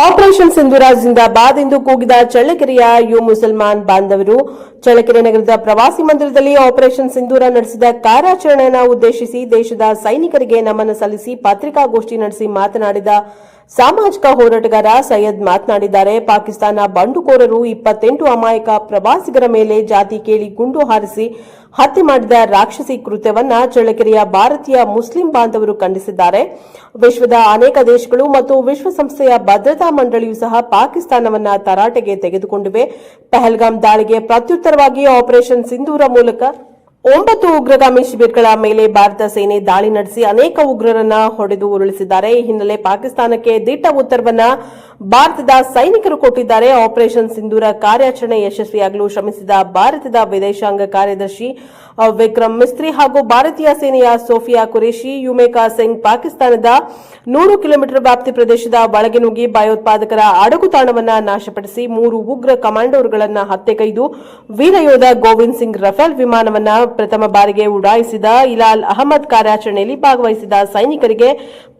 Operation ಸಿಂಧುರಾಜ್ನಿಂದ ಜಿಂದಾಬಾದ್ ಎಂದು ಕೂಗಿದ ಚಳ್ಳಕೆರೆಯ you ಮುಸಲ್ಮಾನ್ ಬಾಂಧವರು, ಚಳ್ಳಕೆರೆ ನಗರದ ಪ್ರವಾಸಿ ಮಂದಿರದಲ್ಲಿ ಆಪರೇಷನ್ ಸಿಂಧೂರ ನಡೆಸಿದ ಕಾರ್ಯಾಚರಣೆಯನ್ನು ಉದ್ದೇಶಿಸಿ ದೇಶದ ಸೈನಿಕರಿಗೆ ನಮನ ಸಲ್ಲಿಸಿ ಪತ್ರಿಕಾಗೋಷ್ಠಿ ನಡೆಸಿ ಮಾತನಾಡಿದ ಸಾಮಾಜಿಕ ಹೋರಾಟಗಾರ ಸೈಯದ್ ಮಾತನಾಡಿದ್ದಾರೆ. ಪಾಕಿಸ್ತಾನ ಬಂಡುಕೋರರು ಇಪ್ಪತ್ತೆಂಟು ಅಮಾಯಕ ಪ್ರವಾಸಿಗರ ಮೇಲೆ ಜಾತಿ ಕೇಳಿ ಗುಂಡು ಹಾರಿಸಿ ಹತ್ಯೆ ಮಾಡಿದ ರಾಕ್ಷಸಿ ಕೃತ್ಯವನ್ನ ಚಳ್ಳಕೆರೆಯ ಭಾರತೀಯ ಮುಸ್ಲಿಂ ಬಾಂಧವರು ಖಂಡಿಸಿದ್ದಾರೆ. ವಿಶ್ವದ ಅನೇಕ ದೇಶಗಳು ಮತ್ತು ವಿಶ್ವಸಂಸ್ಥೆಯ ಭದ್ರತಾ ಮಂಡಳಿಯೂ ಸಹ ಪಾಕಿಸ್ತಾನವನ್ನ ತರಾಟೆಗೆ ತೆಗೆದುಕೊಂಡಿವೆ. ಪಹಲ್ಗಾಮ್ ದಾಳಿಗೆ ಪ್ರತ್ಯುತ್ತರವಾಗಿ ಆಪರೇಷನ್ ಸಿಂಧೂರ ಮೂಲಕ ಒಂಬತ್ತು ಉಗ್ರಗಾಮಿ ಶಿಬಿರಗಳ ಮೇಲೆ ಭಾರತ ಸೇನೆ ದಾಳಿ ನಡೆಸಿ ಅನೇಕ ಉಗ್ರರನ್ನ ಹೊಡೆದು ಉರುಳಿಸಿದ್ದಾರೆ. ಈ ಹಿನ್ನೆಲೆ ಪಾಕಿಸ್ತಾನಕ್ಕೆ ದಿಟ್ಟ ಉತ್ತರವನ್ನ ಭಾರತದ ಸೈನಿಕರು ಕೊಟ್ಟಿದ್ದಾರೆ ಆಪರೇಷನ್ ಸಿಂಧೂರ ಕಾರ್ಯಾಚರಣೆ ಯಶಸ್ವಿಯಾಗಲು ಶ್ರಮಿಸಿದ ಭಾರತದ ವಿದೇಶಾಂಗ ಕಾರ್ಯದರ್ಶಿ ವಿಕ್ರಮ್ ಮಿಸ್ತ್ರಿ ಹಾಗೂ ಭಾರತೀಯ ಸೇನೆಯ ಸೋಫಿಯಾ ಕುರೇಶಿ ಯುಮೇಕಾ ಸಿಂಗ್ ಪಾಕಿಸ್ತಾನದ ನೂರು ಕಿಲೋಮೀಟರ್ ವ್ಯಾಪ್ತಿ ಪ್ರದೇಶದ ಒಳಗೆ ನುಗ್ಗಿ ಭಯೋತ್ಪಾದಕರ ಅಡಗುತಾಣವನ್ನ ನಾಶಪಡಿಸಿ ಮೂರು ಉಗ್ರ ಕಮಾಂಡೋರ್ಗಳನ್ನು ಹತ್ಯೆಗೈದು ವೀರಯೋಧ ಗೋವಿಂದ್ ಸಿಂಗ್ ರಫೇಲ್ ವಿಮಾನವನ್ನ ಪ್ರಥಮ ಬಾರಿಗೆ ಉಡಾಯಿಸಿದ ಇಲಾಲ್ ಅಹಮದ್ ಕಾರ್ಯಾಚರಣೆಯಲ್ಲಿ ಭಾಗವಹಿಸಿದ ಸೈನಿಕರಿಗೆ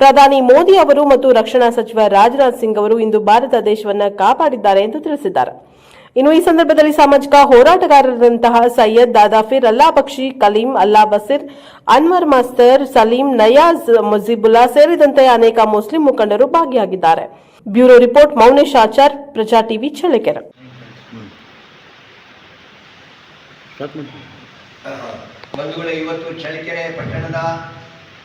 ಪ್ರಧಾನಿ ಮೋದಿ ಅವರು ಮತ್ತು ರಕ್ಷಣಾ ಸಚಿವ ರಾಜನಾಥ್ ಸಿಂಗ್ ಅವರು ಇಂದು ಭಾರತ ದೇಶವನ್ನು ಕಾಪಾಡಿದ್ದಾರೆ ಎಂದು ತಿಳಿಸಿದ್ದಾರೆ. ಇನ್ನು ಈ ಸಂದರ್ಭದಲ್ಲಿ ಸಾಮಾಜಿಕ ಹೋರಾಟಗಾರರಂತಹ ಸೈಯದ್ ದಾದಾಫಿರ್ ಅಲ್ಲಾ ಬಕ್ಷಿ, ಕಲೀಂ ಅಲ್ಲಾ ಬಸೀರ್, ಅನ್ವರ್ ಮಾಸ್ತರ್, ಸಲೀಂ ನಯಾಜ್ ಮುಜಿಬುಲ್ಲಾ ಸೇರಿದಂತೆ ಅನೇಕ ಮುಸ್ಲಿಂ ಮುಖಂಡರು ಭಾಗಿಯಾಗಿದ್ದಾರೆ. ಬ್ಯೂರೋ ರಿಪೋರ್ಟ್, ಮೌನೇಶ್ ಆಚಾರ್, ಪ್ರಜಾ ಟಿವಿ ಚಳ್ಳಕೆರೆ. ಬಂಧುಗಳೇ, ಇವತ್ತು ಚಳ್ಳಕೆರೆ ಪಟ್ಟಣದ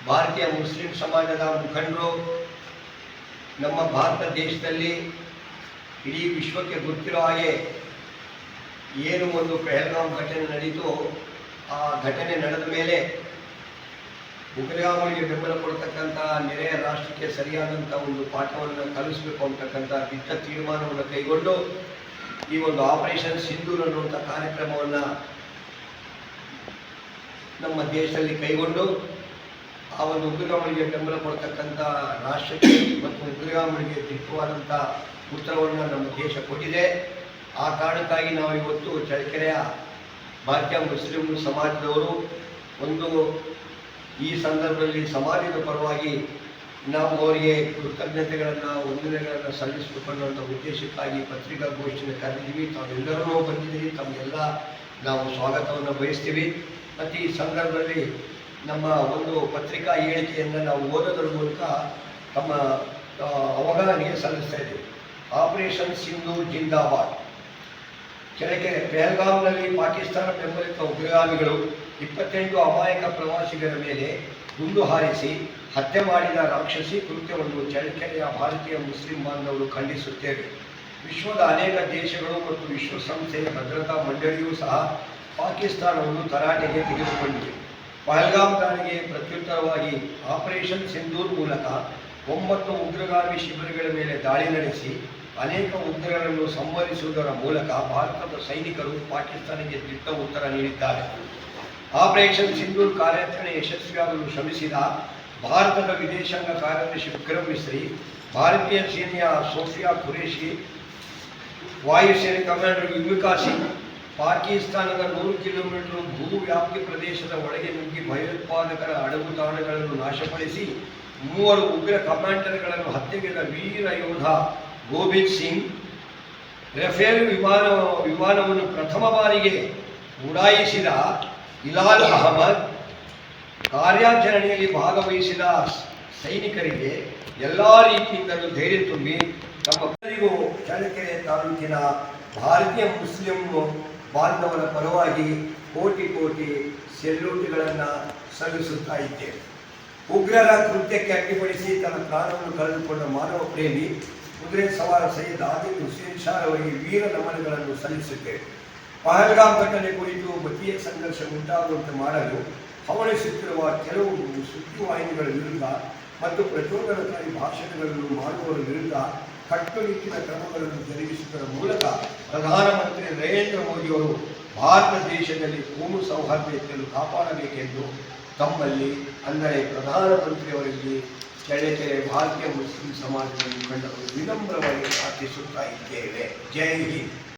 ಭಾರತೀಯ ಮುಸ್ಲಿಂ ಸಮಾಜದ ಮುಖಂಡರು ನಮ್ಮ ಭಾರತ ದೇಶದಲ್ಲಿ ಇಡೀ ವಿಶ್ವಕ್ಕೆ ಗೊತ್ತಿರೋ ಹಾಗೆ ಏನು ಒಂದು ಪೆಹಲ್ಗಾಮ್ ಘಟನೆ ನಡೀತು ಆ ಘಟನೆ ನಡೆದ ಮೇಲೆ ಉಗ್ರಗಾಮಿಗೆ ಬೆಂಬಲ ಕೊಡ್ತಕ್ಕಂಥ ನೆರೆಯ ರಾಷ್ಟ್ರಕ್ಕೆ ಸರಿಯಾದಂಥ ಒಂದು ಪಾಠವನ್ನು ಕಲಿಸಬೇಕು ಅಂತಕ್ಕಂಥ ದಿಟ್ಟ ತೀರ್ಮಾನವನ್ನು ಕೈಗೊಂಡು ಈ ಒಂದು ಆಪರೇಷನ್ ಸಿಂಧೂರ್ ಅನ್ನುವಂಥ ಕಾರ್ಯಕ್ರಮವನ್ನು ನಮ್ಮ ದೇಶದಲ್ಲಿ ಕೈಗೊಂಡು ಆ ಒಂದು ಉಗ್ರಗಾಮನಿಗೆ ಬೆಂಬಲ ಕೊಡ್ತಕ್ಕಂಥ ರಾಷ್ಟ್ರಕ್ಕೆ ಮತ್ತು ಉಗ್ರಗಾಮಿಗೆ ದಿಕ್ಕುವಾದಂಥ ಉತ್ತರವನ್ನು ನಮ್ಮ ದೇಶ ಕೊಟ್ಟಿದೆ. ಆ ಕಾರಣಕ್ಕಾಗಿ ನಾವು ಇವತ್ತು ಚಳ್ಳಕೆರೆಯ ಭಾರತೀಯ ಮುಸ್ಲಿಂ ಸಮಾಜದವರು ಒಂದು ಈ ಸಂದರ್ಭದಲ್ಲಿ ಸಮಾಜದ ಪರವಾಗಿ ನಾವು ಅವರಿಗೆ ಕೃತಜ್ಞತೆಗಳನ್ನು, ವಂದನೆಗಳನ್ನು ಉದ್ದೇಶಕ್ಕಾಗಿ ಉದ್ದೇಶಕ್ಕಾಗಿ ಪತ್ರಿಕಾಗೋಷ್ಠಿಯನ್ನು ಕರೆದಿದ್ದೀವಿ. ತಾವೆಲ್ಲರೂ ಬಂದಿದ್ದೀವಿ ತಮಗೆಲ್ಲ ನಾವು ಸ್ವಾಗತವನ್ನು ಬಯಸ್ತೀವಿ. ಮತ್ತು ಈ ಸಂದರ್ಭದಲ್ಲಿ ನಮ್ಮ ಒಂದು ಪತ್ರಿಕಾ ಹೇಳಿಕೆಯನ್ನು ನಾವು ಓದೋದ್ರ ಮೂಲಕ ತಮ್ಮ ಅವಗಾಹನೆಗೆ ಸಲ್ಲಿಸ್ತಾ ಇದ್ದೀವಿ. ಆಪರೇಷನ್ ಸಿಂಧು ಜಿಂದಾಬಾದ್ ಕೆಳಗೆ ಪೆಹಲ್ಗಾಮ್ನಲ್ಲಿ ಪಾಕಿಸ್ತಾನ ಬೆಂಬಲಿತ ಉಗ್ರಗಾಮಿಗಳು ಇಪ್ಪತ್ತೆಂಟು ಅಮಾಯಕ ಪ್ರವಾಸಿಗರ ಮೇಲೆ ಗುಂಡು ಹಾರಿಸಿ ಹತ್ಯೆ ಮಾಡಿದ ರಾಕ್ಷಸಿ ಕೃತ್ಯವನ್ನು ಚಳ್ಳಕೆರೆಯ ಭಾರತೀಯ ಮುಸ್ಲಿಂ ಬಾಂಧವರು ಖಂಡಿಸುತ್ತೇವೆ. ವಿಶ್ವದ ಅನೇಕ ದೇಶಗಳು ಮತ್ತು ವಿಶ್ವಸಂಸ್ಥೆಯ ಭದ್ರತಾ ಮಂಡಳಿಯೂ ಸಹ ಪಾಕಿಸ್ತಾನವನ್ನು ತರಾಟೆಗೆ ತೆಗೆದುಕೊಂಡಿವೆ ಪಹಲ್ಗಾಮ್ ದಾಳಿಗೆ ಪ್ರತ್ಯುತ್ತರವಾಗಿ ಆಪರೇಷನ್ ಸಿಂಧೂರ್ ಮೂಲಕ ಒಂಬತ್ತು ಉಗ್ರಗಾಮಿ ಶಿಬಿರಗಳ ಮೇಲೆ ದಾಳಿ ನಡೆಸಿ ಅನೇಕ ಉಗ್ರರನ್ನು ಸಂಹರಿಸುವುದರ ಮೂಲಕ ಭಾರತದ ಸೈನಿಕರು ಪಾಕಿಸ್ತಾನಕ್ಕೆ ದಿಟ್ಟ ಉತ್ತರ ನೀಡಿದ್ದಾರೆ. ಆಪರೇಷನ್ ಸಿಂಧೂರ್ ಕಾರ್ಯಾಚರಣೆ ಯಶಸ್ವಿಯಾಗಲು ಶ್ರಮಿಸಿದ ಭಾರತದ ವಿದೇಶಾಂಗ ಕಾರ್ಯದರ್ಶಿ ವಿಕ್ರಮ್ ಮಿಸ್ರಿ, ಭಾರತೀಯ ಸೇನೆಯ ಸೋಫಿಯಾ ಖುರೇಶಿ ವಾಯುಸೇನೆ ಕಮಾಂಡರ್ ಯುವಿಕಾ ಸಿಂಗ್ ಪಾಕಿಸ್ತಾನದ ನೂರು ಕಿಲೋಮೀಟರ್ ಭೂವ್ಯಾಪ್ತಿ ಪ್ರದೇಶದ ಒಳಗೆ ನುಗ್ಗಿ ಭಯೋತ್ಪಾದಕರ ಅಡಗು ತಾಣಗಳನ್ನು ನಾಶಪಡಿಸಿ ಮೂವರು ಉಗ್ರ ಕಮಾಂಡರ್ಗಳನ್ನು ಹತ್ಯೆಗೈದ ವೀರ ಯೋಧ ಗೋಬಿಂದ್ ಸಿಂಗ್. ರಫೇಲ್ ವಿಮಾನ, ವಿಮಾನವನ್ನು ಪ್ರಥಮ ಬಾರಿಗೆ ಉಡಾಯಿಸಿದ ಇಲಾಲ್ ಅಹಮದ್. ಕಾರ್ಯಾಚರಣೆಯಲ್ಲಿ ಭಾಗವಹಿಸಿದ ಸೈನಿಕರಿಗೆ ಎಲ್ಲ ರೀತಿಯಿಂದಲೂ ಧೈರ್ಯ ತುಂಬಿ ತಮ್ಮ ಚಳ್ಳಕೆರೆ ತಾಲೂಕಿನ ಭಾರತೀಯ ಮುಸ್ಲಿಂ ಬಾಂಧವರ ಪರವಾಗಿ ಕೋಟಿ ಕೋಟಿ ಸೆಲ್ಯೂಟ್ಗಳನ್ನು ಸಲ್ಲಿಸುತ್ತಾ ಇದ್ದೇವೆ. ಉಗ್ರರ ಕೃತ್ಯಕ್ಕೆ ಅಡ್ಡಿಪಡಿಸಿ ತನ್ನ ಪ್ರಾಣವನ್ನು ಕಳೆದುಕೊಂಡ ಮಾನವ ಪ್ರೇಮಿ ಕುದುರೆ ಸವಾರ ಸೈಯದ್ ಆದಿಲ್ ಹುಸೇನ್ ಶಾ ಅವರಿಗೆ ವೀರ ನಮನಗಳನ್ನು ಸಲ್ಲಿಸುತ್ತೇವೆ. ಪಹಲ್ಗಾಮ್ ಘಟನೆ ಕುರಿತು ಮತೀಯ ಸಂಘರ್ಷ ಉಂಟಾಗುವಂತೆ ಮಾಡಲು ಹವಣಿಸುತ್ತಿರುವ ಕೆಲವು ಸುದ್ದಿವಾಹಿನಿಗಳ ವಿರುದ್ಧ ಮತ್ತು ಪ್ರಚೋದನಕಾರಿ ಭಾಷಣಗಳನ್ನು ಮಾಡುವವರ ವಿರುದ್ಧ ಕಟ್ಟುನಿಟ್ಟಿನ ಕ್ರಮಗಳನ್ನು ಜರುಗಿಸುವುದರ ಮೂಲಕ ಪ್ರಧಾನಮಂತ್ರಿ ನರೇಂದ್ರ ಮೋದಿಯವರು ಭಾರತ ದೇಶದಲ್ಲಿ ಕೋಮು ಸೌಹಾರ್ದತೆಯನ್ನು ಕಾಪಾಡಬೇಕೆಂದು ತಮ್ಮಲ್ಲಿ, ಅಂದರೆ ಪ್ರಧಾನಮಂತ್ರಿಯವರಲ್ಲಿ ಚಳ್ಳಕೆರೆ ಭಾರತೀಯ ಮುಸ್ಲಿಂ ಸಮಾಜದಲ್ಲಿ ಕಂಡವರು ವಿನಮ್ರವಾಗಿ ಪ್ರಾರ್ಥಿಸುತ್ತಾ ಇದ್ದೇವೆ. ಜೈ ಹಿಂದ್.